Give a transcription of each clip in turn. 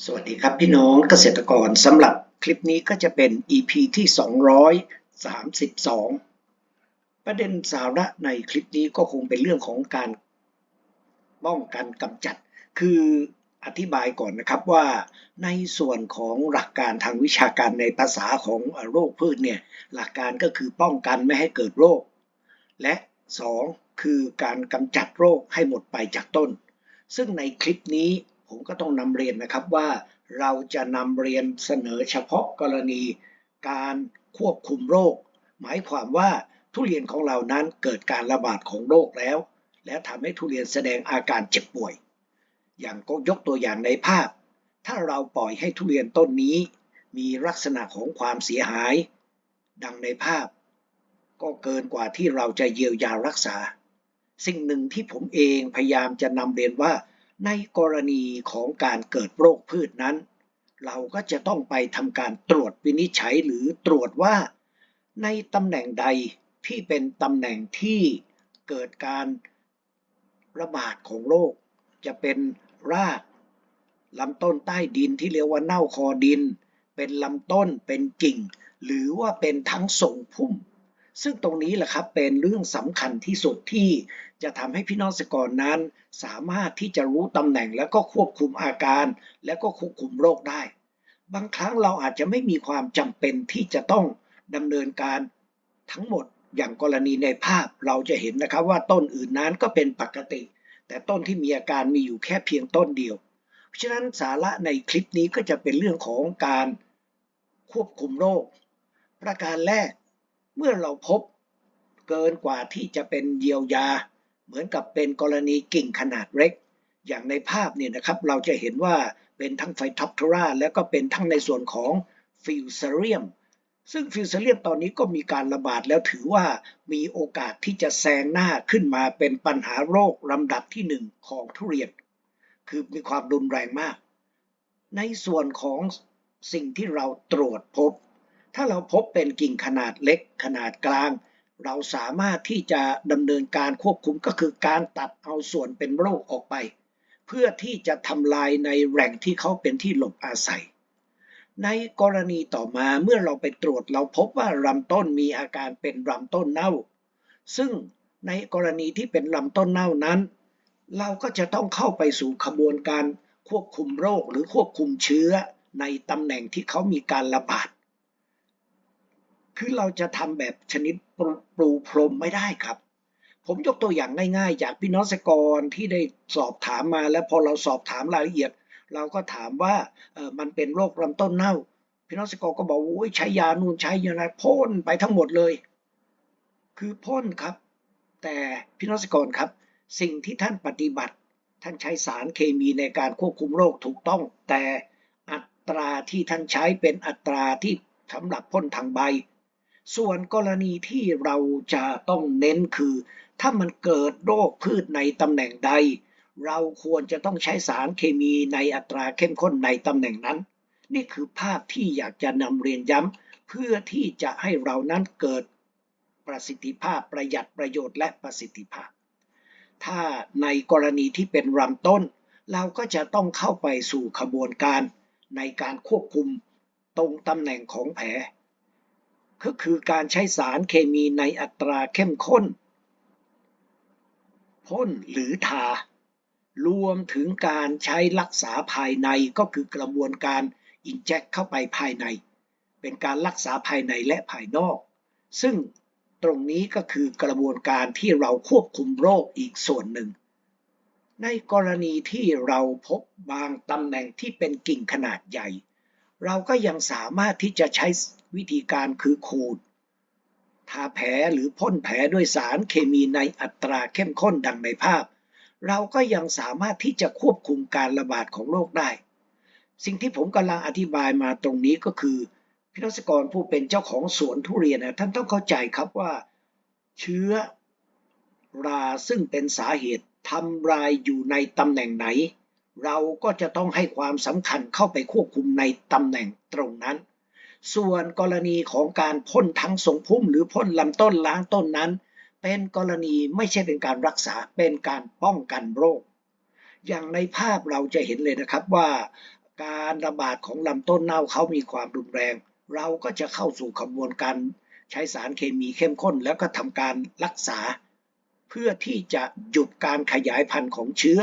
สวัสดีครับพี่น้องเกษตรกรสำหรับคลิปนี้ก็จะเป็น EP ที่ 232 ประเด็นสาระในคลิปนี้ก็คงเป็นเรื่องของการป้องกันกำจัด คืออธิบายก่อนนะครับว่าในส่วนของหลักการทางวิชาการในภาษาของโรคพืชเนี่ยหลักการก็คือป้องกันไม่ให้เกิดโรค และ 2 คือการกำจัดโรคให้หมดไปจากต้น ซึ่งในคลิปนี้ ผมก็ต้องนำเรียนนะครับว่าเราจะนำเรียนเสนอเฉพาะกรณีการควบคุมโรค หมายความว่าทุเรียนของเรานั้นเกิดการระบาดของโรคแล้ว และทำให้ทุเรียนแสดงอาการเจ็บป่วย อย่างก็ยกตัวอย่างในภาพ ถ้าเราปล่อยให้ทุเรียนต้นนี้ มีลักษณะของความเสียหาย ดังในภาพ ก็เกินกว่าที่เราจะเยียวยารักษา สิ่งหนึ่งที่ผมเองพยายามจะนำเรียนว่า ในกรณีของการเกิดโรคพืชนั้น เราก็จะต้องไปทำการตรวจวินิจฉัยหรือตรวจว่า ในตำแหน่งใดที่เป็นตำแหน่งที่เกิดการระบาดของโรค จะเป็นรากลำต้นใต้ดินที่เรียกว่าเน่าคอดิน เป็นลำต้นเป็นกิ่ง หรือว่าเป็นทั้งส่งพุ่ม ซึ่งตรงนี้แหละครับเป็นเรื่องสำคัญที่สุดที่ จะทำให้พี่น้องเกษตรกรนั้น สามารถที่จะรู้ตำแหน่งแล้วก็ควบคุมอาการ และก็ควบคุมโรคได้ บางครั้งเราอาจจะไม่มีความจำเป็นที่จะต้องดำเนินการทั้งหมดอย่างกรณีในภาพเราจะเห็นนะครับว่าต้นอื่นนั้นก็เป็นปกติ แต่ต้นที่มีอาการมีอยู่แค่เพียงต้นเดียว เพราะฉะนั้นสาระในคลิปนี้ก็จะเป็นเรื่องของการควบคุมโรค ประการแรก เมื่อเราพบเกินกว่าที่จะเป็นเยียวยา เหมือนกับเป็นกรณีกิ่งขนาดเล็ก อย่างในภาพเนี่ยนะครับเราจะเห็นว่าเป็นทั้งไฟท็อปทราแล้วก็เป็นทั้งในส่วนของฟิวเซเรียมซึ่งฟิวเซเรียมตอนนี้ก็มีการระบาดแล้วถือว่ามีโอกาสที่จะแซงหน้าขึ้นมาเป็นปัญหาโรคลำดับที่หนึ่งของทุเรียน คือมีความรุนแรงมาก ในส่วนของสิ่งที่เราตรวจพบ ถ้าเราพบเป็นกิ่งขนาดเล็กขนาดกลาง เราสามารถที่จะดำเนินการควบคุมก็คือการตัดเอาส่วนเป็นโรคออกไป เพื่อที่จะทำลายในแหล่งที่เขาเป็นที่หลบอาศัย ในกรณีต่อมาเมื่อเราไปตรวจเราพบว่าลำต้นมีอาการเป็นลำต้นเน่า ซึ่งในกรณีที่เป็นลำต้นเน่านั้น เราก็จะต้องเข้าไปสู่ขบวนการควบคุมโรคหรือควบคุมเชื้อในตำแหน่งที่เขามีการระบาด คือเราจะทำแบบชนิดปรูปรูพรมไม่ได้ครับ ผมยกตัวอย่างง่ายๆ จากพี่น้องเกรที่ได้สอบถามมาแล้วพอเราสอบถามรายละเอียด เราก็ถามว่ามันเป็นโรคลำต้นเน่า พี่น้องเกรก็บอกว่าโอ้ยใช้ยานู่นใช้ยานั้นพ่นไปทั้งหมดเลย คือพ่นครับ แต่พี่น้องเกษตรกรครับ สิ่งที่ท่านปฏิบัติ ท่านใช้สารเคมีในการควบคุมโรคถูกต้อง แต่อัตราที่ท่านใช้เป็นอัตราที่สำหรับพ่นทางใบ ส่วนกรณีที่เราจะต้องเน้นคือ ถ้ามันเกิดโรคพืชในตำแหน่งใด เราควรจะต้องใช้สารเคมีในอัตราเข้มข้นในตำแหน่งนั้น นี่คือภาพที่อยากจะนำเรียนย้ำเพื่อที่จะให้เรานั้นเกิดประสิทธิภาพประหยัดประโยชน์และประสิทธิภาพ ถ้าในกรณีที่เป็นลำต้น เราก็จะต้องเข้าไปสู่ขบวนการในการควบคุมตรงตำแหน่งของแผล ก็คือการใช้สารเคมีในอัตราเข้มข้น พ่นหรือทา รวมถึงการใช้รักษาภายในก็คือกระบวนการอินเจคเข้าไปภายใน เป็นการรักษาภายในและภายนอก ซึ่งตรงนี้ก็คือกระบวนการที่เราควบคุมโรคอีกส่วนหนึ่ง ในกรณีที่เราพบบางตำแหน่งที่เป็นกิ่งขนาดใหญ่ เราก็ยังสามารถที่จะใช้ วิธีการคือขูด ทาแผลหรือพ่นแผลด้วยสารเคมีในอัตราเข้มข้นดังในภาพ เราก็ยังสามารถที่จะควบคุมการระบาดของโรคได้ สิ่งที่ผมกำลังอธิบายมาตรงนี้ก็คือ พิทักษกรผู้เป็นเจ้าของสวนทุเรียนนะท่านต้องเข้าใจครับว่า เชื้อราซึ่งเป็นสาเหตุทำลายอยู่ในตำแหน่งไหน เราก็จะต้องให้ความสำคัญเข้าไปควบคุมในตำแหน่งตรงนั้น ส่วนกรณีของการพ่นทั้งทรงพุ่ม หรือพ่นลำต้นล้างต้นนั้น เป็นกรณีไม่ใช่เป็นการรักษาเป็นการป้องกันโรค อย่างในภาพเราจะเห็นเลยนะครับว่า การระบาดของลำต้นเน่าเขามีความรุนแรง เราก็จะเข้าสู่ขบวนการใช้สารเคมีเข้มข้น แล้วก็ทำการรักษา เพื่อที่จะหยุดการขยายพันธุ์ของเชื้อ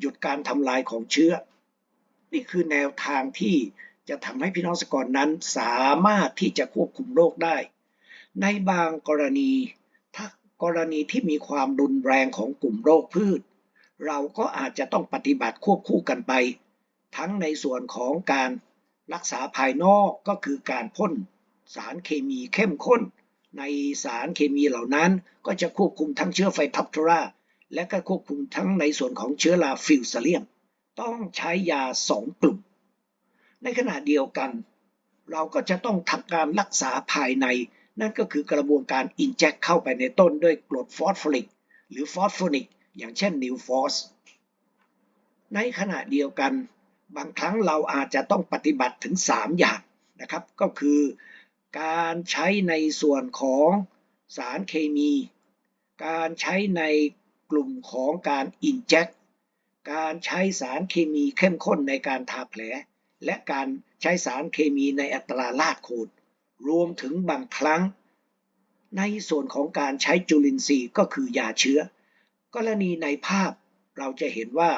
หยุดการทำลายของเชื้อ นี่คือแนวทางที่ จะทำให้พี่น้องสกรนั้นสามารถที่จะควบคุมโรคได้ ในบางกรณีถ้ากรณีที่มีความรุนแรงของกลุ่มโรคพืช เราก็อาจจะต้องปฏิบัติควบคู่กันไป ทั้งในส่วนของการรักษาภายนอกก็คือการพ่นสารเคมีเข้มข้น ในสารเคมีเหล่านั้นก็จะควบคุมทั้งเชื้อไฟท็อปทราและก็ควบคุมทั้งในส่วนของเชื้อราฟิวซาเลียม ต้องใช้ยาสองกลุ่ม ในขณะเดียวกัน เราก็จะต้องทำการรักษาภายใน นั่นก็คือกระบวนการอินเจคเข้าไปในต้นด้วยกรดฟอสฟอริกหรือฟอสโฟนิกอย่างเช่นนิวฟอสในขณะเดียวกัน บางครั้งเราอาจจะต้องปฏิบัติถึง 3 อย่างนะครับ ก็คือการใช้ในส่วนของสารเคมี การใช้ในกลุ่มของการอินเจคการใช้สารเคมีเข้มข้นในการทาแผล และการใช้สารเคมีในอัตราลาดโคนรวมถึงบางครั้ง ในส่วนของการใช้จุลินทรีย์ก็คือยาเชื้อ กรณีในภาพเราจะเห็นว่า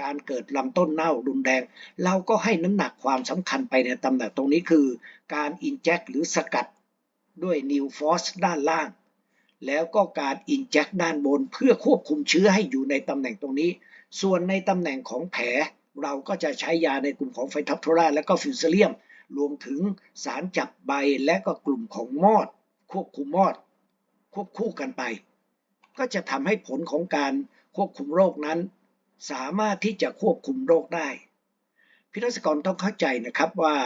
การเกิดลำต้นเน่ารุนแรง เราก็ให้น้ำหนักความสำคัญไปในตำแหน่งตรงนี้คือ การอินเจคหรือสกัดด้วยนิวฟอสด้านล่าง แล้วก็การอินเจคด้านบนเพื่อควบคุมเชื้อให้อยู่ในตำแหน่งตรงนี้ ส่วนในตำแหน่งของแผล เราก็จะใช้ยาในกลุ่มของไฟทับโทราและก็ฟิวเซเลียม รวมถึงสารจับใบและก็กลุ่มของมอด ควบคุมมอด ควบคู่กันไป ก็จะทำให้ผลของการควบคุมโรคนั้น สามารถที่จะควบคุมโรคได้พิทักษกรต้องเข้าใจนะครับว่า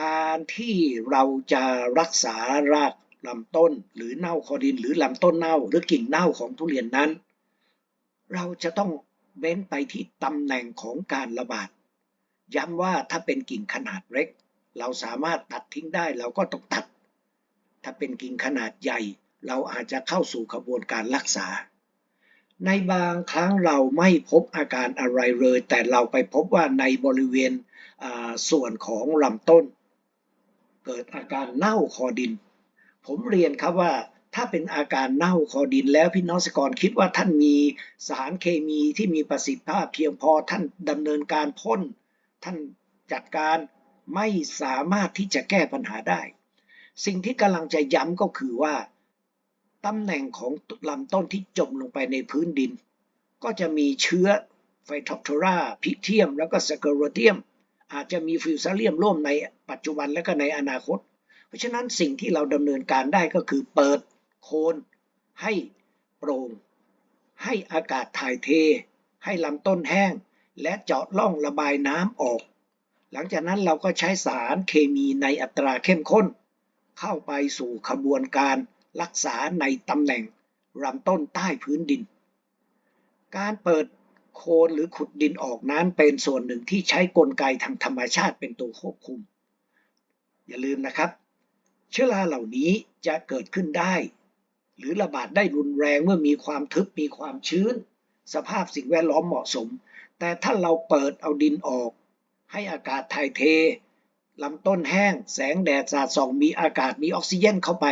การที่เราจะรักษารากลำต้นหรือเน่าคอดินหรือลำต้นเน่า หรือกิ่งเน่าของทุเรียนนั้น เราจะต้อง เบ้นไปที่ตำแหน่งของการระบาด ย้ำว่าถ้าเป็นกิ่งขนาดเล็ก เราสามารถตัดทิ้งได้เราก็ต้องตัด ถ้าเป็นกิ่งขนาดใหญ่ เราอาจจะเข้าสู่กระบวนการรักษา ในบางครั้งเราไม่พบอาการอะไรเลย แต่เราไปพบว่าในบริเวณส่วนของลำต้น เกิดอาการเน่าคอดิน ผมเรียนครับว่า ถ้าเป็นอาการเน่าคอดินแล้วพี่น้องสกรคิดว่าท่านมีสารเคมีที่มีประสิทธิภาพเพียงพอท่านดำเนินการพ่นท่านจัดการไม่สามารถที่จะแก้ปัญหาได้ สิ่งที่กำลังจะย้ำก็คือว่าตำแหน่งของลำต้นที่จมลงไปในพื้นดิน ก็จะมีเชื้อไฟทอปทราพิเทียม แล้วก็สเกโรเทียม อาจจะมีฟิวซาเลียมร่วมในปัจจุบันและก็ในอนาคต เพราะฉะนั้นสิ่งที่เราดำเนินการได้ก็คือเปิด โคนให้โปร่ง ให้อากาศถ่ายเท ให้ลำต้นแห้ง และเจาะล่องระบายน้ำออก หลังจากนั้นเราก็ใช้สารเคมีในอัตราเข้มข้น เข้าไปสู่ขบวนการรักษาในตำแหน่งลำต้นใต้พื้นดิน การเปิดโคนหรือขุดดินออกนั้นเป็นส่วนหนึ่งที่ใช้กลไกทางธรรมชาติเป็นตัวควบคุม อย่าลืมนะครับ เชื้อราเหล่านี้จะเกิดขึ้นได้ หรือระบาดได้รุนแรงเมื่อมีความทึบมีความชื้น สภาพสิ่งแวดล้อมเหมาะสม แต่ถ้าเราเปิดเอาดินออก ให้อากาศถ่ายเทลำต้นแห้ง แสงแดดสาดส่อง มีอากาศมีออกซิเจนเข้าไป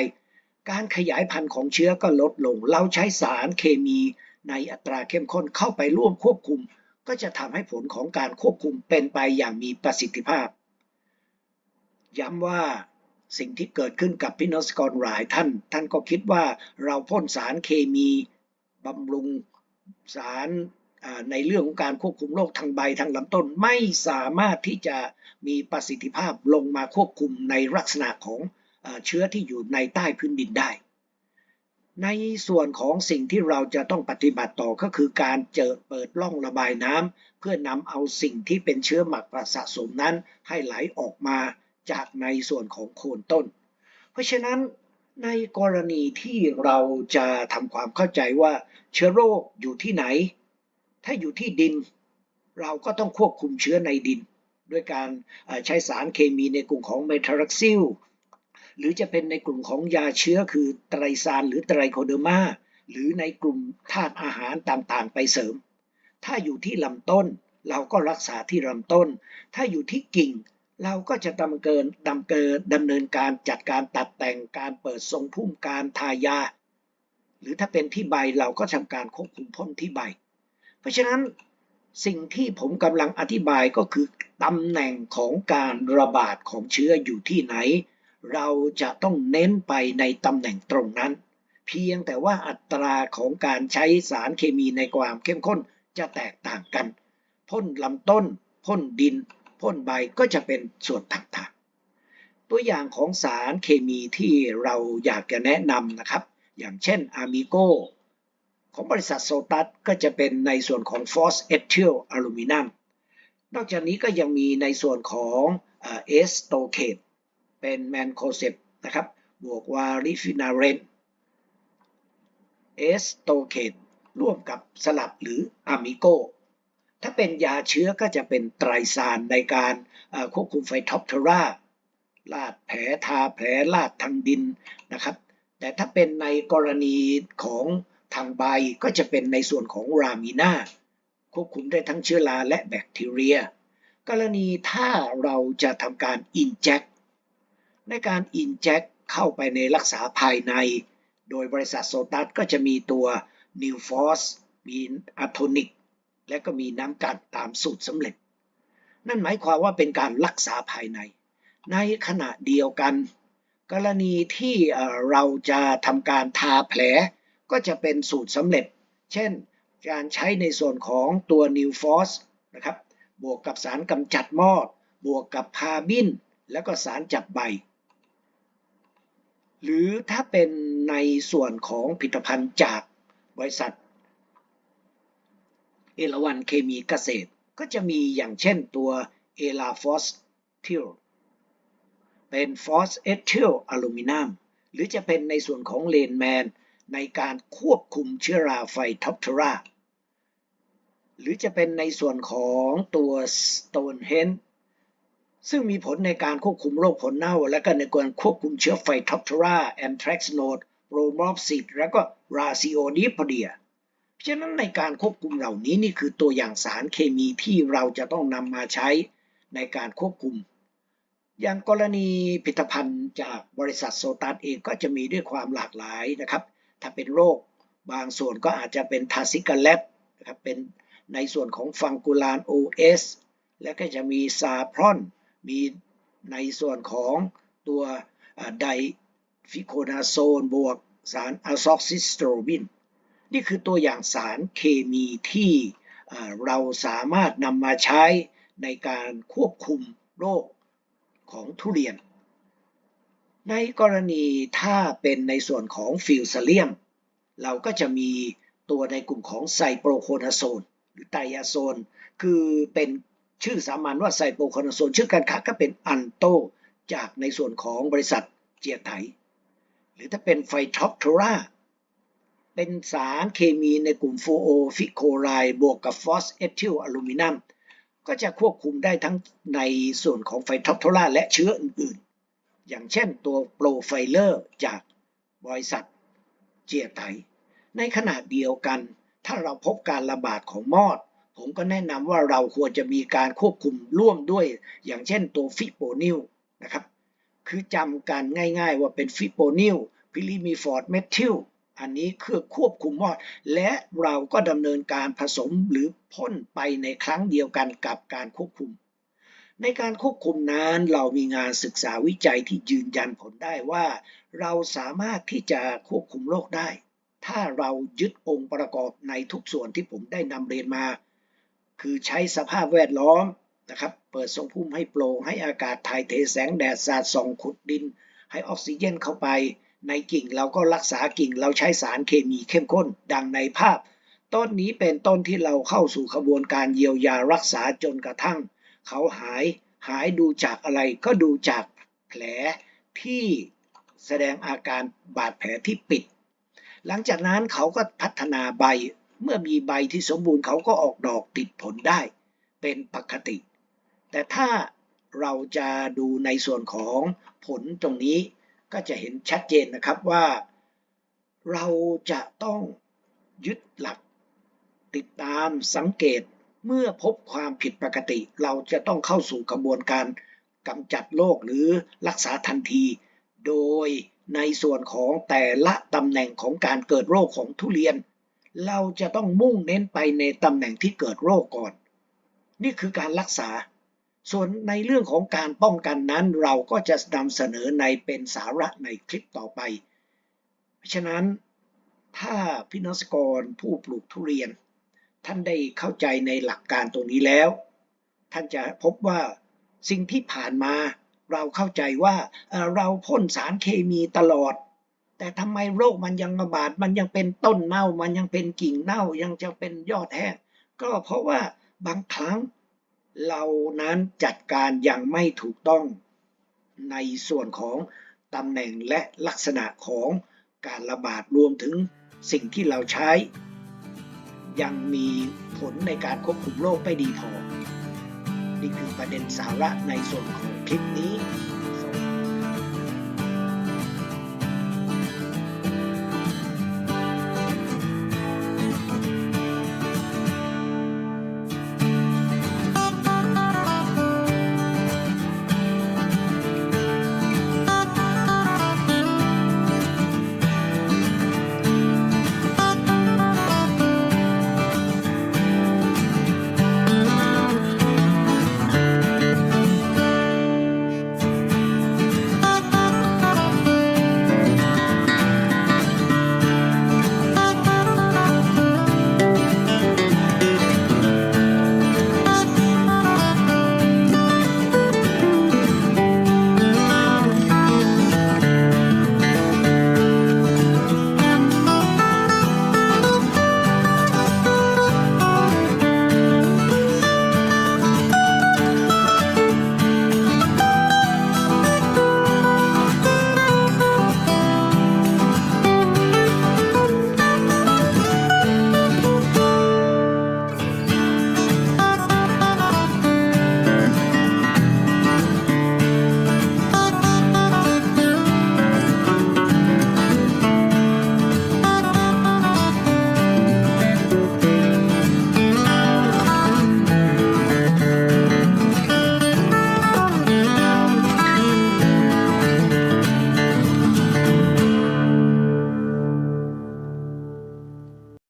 การขยายพันธุ์ของเชื้อก็ลดลง เราใช้สารเคมีในอัตราเข้มข้นเข้าไปร่วมควบคุม ก็จะทำให้ผลของการควบคุมเป็นไปอย่างมีประสิทธิภาพ ย้ำว่า สิ่งที่เกิดขึ้นกับพี่น้องสกรหลายท่าน ท่านก็คิดว่าเราพ่นสารเคมีบำรุงสารในเรื่องของการควบคุมโรคทางใบทางลำต้น ไม่สามารถที่จะมีประสิทธิภาพลงมาควบคุมในลักษณะของเชื้อที่อยู่ในใต้พื้นดินได้ ในส่วนของสิ่งที่เราจะต้องปฏิบัติต่อก็คือการเจอเปิดล่องระบายน้ำเพื่อนำเอาสิ่งที่เป็นเชื้อหมักสะสมนั้นให้ไหลออกมา จากในส่วนของโคนต้น เพราะฉะนั้นในกรณีที่เราจะทำความเข้าใจว่าเชื้อโรคอยู่ที่ไหน ถ้าอยู่ที่ดิน เราก็ต้องควบคุมเชื้อในดิน ด้วยการใช้สารเคมีในกลุ่มของเมทารักซิล หรือจะเป็นในกลุ่มของยาเชื้อคือไตรซานหรือไตรโคเดอร์มาหรือในกลุ่มธาตุอาหารต่างๆ ไปเสริม ถ้าอยู่ที่ลำต้น เราก็รักษาที่ลำต้น ถ้าอยู่ที่กิ่ง เราก็จะดำเกินดำเกินดำเนินการจัดการตัดแต่งการเปิดทรงพุ่มการทายา หรือถ้าเป็นที่ใบเราก็ทำการควบคุมพ่นที่ใบ เพราะฉะนั้นสิ่งที่ผมกำลังอธิบายก็คือตำแหน่งของการระบาดของเชื้ออยู่ที่ไหน เราจะต้องเน้นไปในตำแหน่งตรงนั้น เพียงแต่ว่าอัตราของการใช้สารเคมีในความเข้มข้นจะแตกต่างกัน พ่นลำต้น พ่นดิน พ่นใบก็จะเป็นส่วนต่างๆ ตัวอย่างของสารเคมีที่เราอยากจะแนะนำนะครับ อย่างเช่นอามิโกของบริษัทโซตัสก็จะเป็นในส่วนของฟอสเอทิลอะลูมิเนียมนอกจากนี้ก็ยังมีในส่วนของเอสโตเคตเป็นแมนโคเซปนะครับบวกวาริฟินาเรนเอสโตเคตร่วมกับสลับหรืออะมิโก ถ้าเป็นยาเชื้อก็จะเป็นไตรซานในการควบคุมไฟท็อปเทราลาดแผลทาแผลลาดทางดินนะครับ แต่ถ้าเป็นในกรณีของทางใบก็จะเป็นในส่วนของรามีนาควบคุมได้ทั้งเชื้อราและแบคทีเรีย กรณีถ้าเราจะทำการอินเจคในการอินเจคเข้าไปในรักษาภายใน โดยบริษัทโซตัสก็จะมีตัวนิวฟอสมีอะโทนิก และก็มีน้ำกัดตามสูตรสำเร็จ นั่นหมายความว่าเป็นการรักษาภายใน ในขณะเดียวกัน กรณีที่เราจะทำการทาแผลก็จะเป็นสูตรสำเร็จ เช่น การใช้ในส่วนของตัว New Force นะครับ บวกกับสารกำจัดมอด บวกกับพาบิน แล้วก็สารจับใบ หรือถ้าเป็นในส่วนของผลิตภัณฑ์จากบริษัท เอราวันเคมีเกษตร ก็จะมีอย่างเช่นตัวเอลาฟอสทิลเป็นฟอสเอทิลอลูมิเนียมหรือจะเป็นในส่วนของเลนแมนในการควบคุมเชื้อราไฟท็อปทราหรือจะเป็นในส่วนของตัวสโตนเฮนซึ่งมีผลในการควบคุมโรคผลเน่า และก็ในการควบคุมเชื้อไฟท็อปทราแอนทรักซ์โนดโรมอฟซิดและก็ราซิโอนิพเดีย เพราะฉะนั้นในการควบคุมเหล่านี้นี่คือตัวอย่างสารเคมีที่เราจะต้องนำมาใช้ในการควบคุม อย่างกรณีผลิตภัณฑ์จากบริษัทโซตัสเองก็จะมีด้วยความหลากหลายนะครับ ถ้าเป็นโรคบางส่วนก็อาจจะเป็นทาซิกาเลตนะครับเป็นในส่วนของฟังกูลาน OS และก็จะมีซาพรอน มีในส่วนของตัวไดฟิโคนาโซนบวกสารอะซอกซิสโตรบิน นี่คือตัวอย่างสารเคมีที่เราสามารถนำมาใช้ในการควบคุมโรคของทุเรียน ในกรณีถ้าเป็นในส่วนของฟิลซเลียม เราก็จะมีตัวในกลุ่มของไซโปรโคนาโซนหรือไตยาโซน คือเป็นชื่อสามัญว่าไซโปรโคนาโซน ชื่อการค้าก็เป็นอันโตจากในส่วนของบริษัทเจียไถ หรือถ้าเป็นไฟท็อปทรา เป็นสารเคมีในกลุ่มฟูโอฟิโคไลบวกกับฟอสเอทิลอลูมิเนียมก็จะควบคุมได้ทั้งในส่วนของไฟท็อปทราและเชื้ออื่นๆ อย่างเช่นตัวโปรไฟเลอร์จากบริษัทเจียไต ในขณะเดียวกัน ถ้าเราพบการระบาดของมอด ผมก็แนะนำว่าเราควรจะมีการควบคุมร่วมด้วย อย่างเช่นตัวฟิโปนิลนะครับ คือจำกันง่ายๆว่าเป็นฟิโปนิลพิลิมีฟอร์ดเมทิล อันนี้คือควบคุมมอด และเราก็ดำเนินการผสมหรือพ่นไปในครั้งเดียวกันกับการควบคุม ในการควบคุมนั้นเรามีงานศึกษาวิจัยที่ยืนยันผลได้ว่า เราสามารถที่จะควบคุมโรคได้ ถ้าเรายึดองค์ประกอบในทุกส่วนที่ผมได้นำเรียนมา คือใช้สภาพแวดล้อมนะครับ เปิดทรงพุ่มให้โปร่งให้อากาศถ่ายเทแสงแดดสาดส่องขุดดิน ให้ออกซิเจนเข้าไป ในกิ่งเราก็รักษากิ่งเราใช้สารเคมีเข้มข้น ดังในภาพ ต้นนี้เป็นต้นที่เราเข้าสู่ขบวนการเยียวยารักษาจนกระทั่ง เขาหายหายดูจากอะไรก็ดูจากแผลที่แสดงอาการบาดแผลที่ปิด หลังจากนั้นเขาก็พัฒนาใบ เมื่อมีใบที่สมบูรณ์เขาก็ออกดอกติดผลได้ เป็นปกติ แต่ถ้าเราจะดูในส่วนของผลตรงนี้ ก็จะเห็นชัดเจนนะครับว่า เราจะต้องยึดหลัก ติดตามสังเกตเมื่อพบความผิดปกติ เราจะต้องเข้าสู่กระบวนการกำจัดโรคหรือรักษาทันที โดยในส่วนของแต่ละตำแหน่งของการเกิดโรคของทุเรียน เราจะต้องมุ่งเน้นไปในตำแหน่งที่เกิดโรคก่อน นี่คือการรักษา ส่วนในเรื่องของการป้องกันนั้นเราก็จะนำเสนอในเป็นสาระในคลิปต่อไป เพราะฉะนั้นถ้าพี่นสกรผู้ปลูกทุเรียน ท่านได้เข้าใจในหลักการตรงนี้แล้ว ท่านจะพบว่าสิ่งที่ผ่านมาเราเข้าใจว่าเอ่อเราพ่นสารเคมีตลอด แต่ทำไมโรคมันยังระบาดมันยังเป็นต้นเน่า มันยังเป็นกิ่งเน่ายังจะเป็นยอดแห้งก็เพราะว่าบางครั้ง เรานั้นจัดการยังไม่ถูกต้องในส่วนของตำแหน่งและลักษณะของการระบาดรวมถึงสิ่งที่เราใช้ ยังมีผลในการควบคุมโรคไม่ดีพอ นี่คือประเด็นสาระในส่วนของคลิปนี้